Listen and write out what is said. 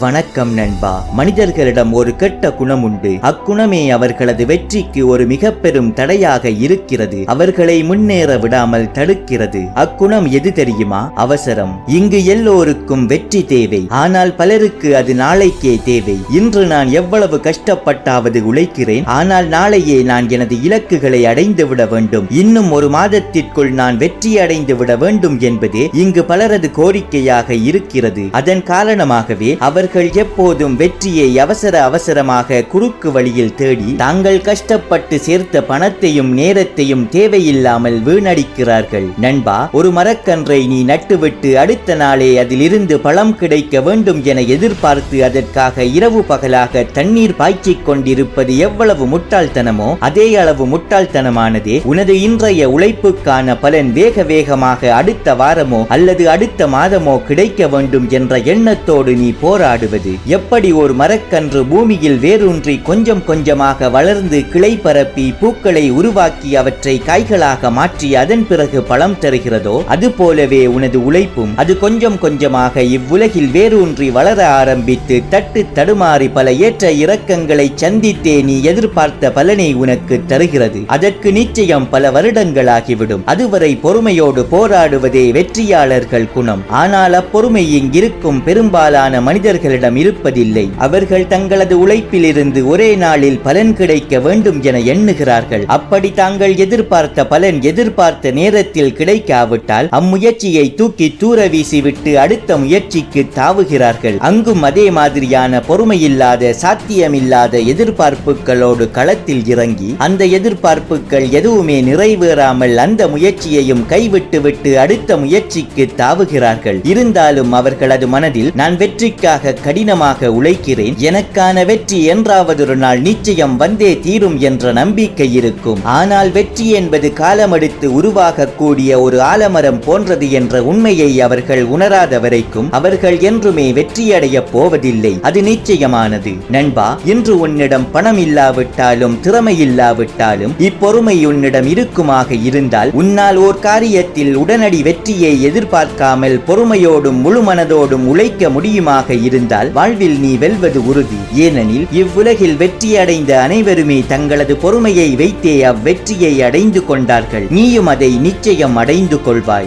வணக்கம் நண்பா. மனிதர்களிடம் ஒரு கெட்ட குணம் உண்டு அக்குணமே அவர்களது வெற்றிக்கு ஒரு மிக பெரும் தடையாக இருக்கிறது. அவர்களை முன்னேற விடாமல் தடுக்கிறது. அக்குணம் எது தெரியுமா? அவசரம். இங்கு எல்லோருக்கும் வெற்றி தேவை. ஆனால் பலருக்கு அது நாளைக்கே தேவை. இன்று நான் எவ்வளவு கஷ்டப்பட்டாவது உழைக்கிறேன். ஆனால் நாளையே நான் எனது இலக்குகளை அடைந்து விட வேண்டும். இன்னும் ஒரு மாதத்திற்குள் நான் வெற்றி அடைந்து விட வேண்டும் என்பதே இங்கு பலரது கோரிக்கையாக இருக்கிறது. அதன் காரணமாகவே அவர் அவர்கள் எப்போதும் வெற்றியை அவசர அவசரமாக குறுக்கு வழியில் தேடி தாங்கள் கஷ்டப்பட்டு சேர்த்த பணத்தையும் நேரத்தையும் தேவையில்லாமல் வீணடிக்கிறார்கள். நண்பா ஒரு மரக்கன்றை நீ நட்டுவிட்டு அடுத்த நாளே அதிலிருந்து பழம் கிடைக்க வேண்டும் என எதிர்பார்த்து அதற்காக இரவு பகலாக தண்ணீர் பாய்ச்சிக் கொண்டிருப்பது எவ்வளவு முட்டாள்தனமோ அதே அளவு முட்டாள்தனமானதே. உனது இன்றைய உழைப்புக்கான பலன் வேக வேகமாக அடுத்த வாரமோ அல்லது அடுத்த மாதமோ கிடைக்க வேண்டும் என்ற எண்ணத்தோடு நீ போராடுவது எப்படி ஒரு மரக்கன்று பூமியில் வேரூன்றி கொஞ்சம் கொஞ்சமாக வளர்ந்து கிளை பரப்பி பூக்களை உருவாக்கி அவற்றை காய்களாக மாற்றி அதன் பிறகு பழம் தருகிறதோ அதுபோலவே உனது உழைப்பும் அது கொஞ்சம் கொஞ்சமாக இவ்வுலகில் வேரூன்றி வளர ஆரம்பித்து தட்டு தடுமாறி பல ஏற்ற இறக்கங்களை சந்தித்தே நீ எதிர்பார்த்த பலனை உனக்கு தருகிறது. அதற்கு நிச்சயம் பல வருடங்களாகிவிடும். அதுவரை பொறுமையோடு போராடுவதே வெற்றியாளர்கள் குணம். ஆனால் அப்பொறுமை இங்கிருக்கும் பெரும்பாலான மனிதர்கள் அவர்களிடம் இருப்பதில்லை. அவர்கள் தங்களது உழைப்பிலிருந்து ஒரே நாளில் பலன் கிடைக்க வேண்டும் என எண்ணுகிறார்கள். அப்படி தாங்கள் எதிர்பார்த்த பலன் எதிர்பார்த்த நேரத்தில் கிடைக்காவிட்டால் அம்முயற்சியை தூக்கி தூர வீசிவிட்டு அடுத்த முயற்சிக்கு தாவுகிறார்கள். அங்கும் அதே மாதிரியான பொறுமையில்லாத சாத்தியமில்லாத எதிர்பார்ப்புகளோடு களத்தில் இறங்கி அந்த எதிர்பார்ப்புகள் எதுவுமே நிறைவேறாமல் அந்த முயற்சியையும் கைவிட்டுவிட்டு அடுத்த முயற்சிக்கு தாவுகிறார்கள். இருந்தாலும் அவர்களது மனதில் நான் வெற்றிக்காக கடினமாக உழைக்கிறேன். எனக்கான வெற்றி என்றாவதொரு நாள் நிச்சயம் வந்தே தீரும் என்ற நம்பிக்கை இருக்கும். ஆனால் வெற்றி என்பது காலமெடுத்து உருவாகக்கூடிய ஒரு ஆலமரம் போன்றது என்ற உண்மையை அவர்கள் உணராத வரைக்கும் அவர்கள் என்றுமே வெற்றியடைய போவதில்லை. அது நிச்சயமானது. நண்பா இன்று உன்னிடம் பணம் இல்லாவிட்டாலும் திறமை இல்லாவிட்டாலும் இப்பொறுமை உன்னிடம் இருக்குமாக இருந்தால் உன்னால் ஓர் காரியத்தில் உடனடி வெற்றியை எதிர்பார்க்காமல் பொறுமையோடும் முழு மனதோடும் உழைக்க முடியுமாக இருந்தால் வாழ்வில் நீ வெல்வது உறுதி. ஏனெனில் இவ்வுலகில் வெற்றி அடைந்த அனைவருமே தங்களது பொறுமையை வைத்தே அவ்வெற்றியை அடைந்து கொண்டார்கள். நீயும் அதை நிச்சயம் அடைந்து கொள்வாய்.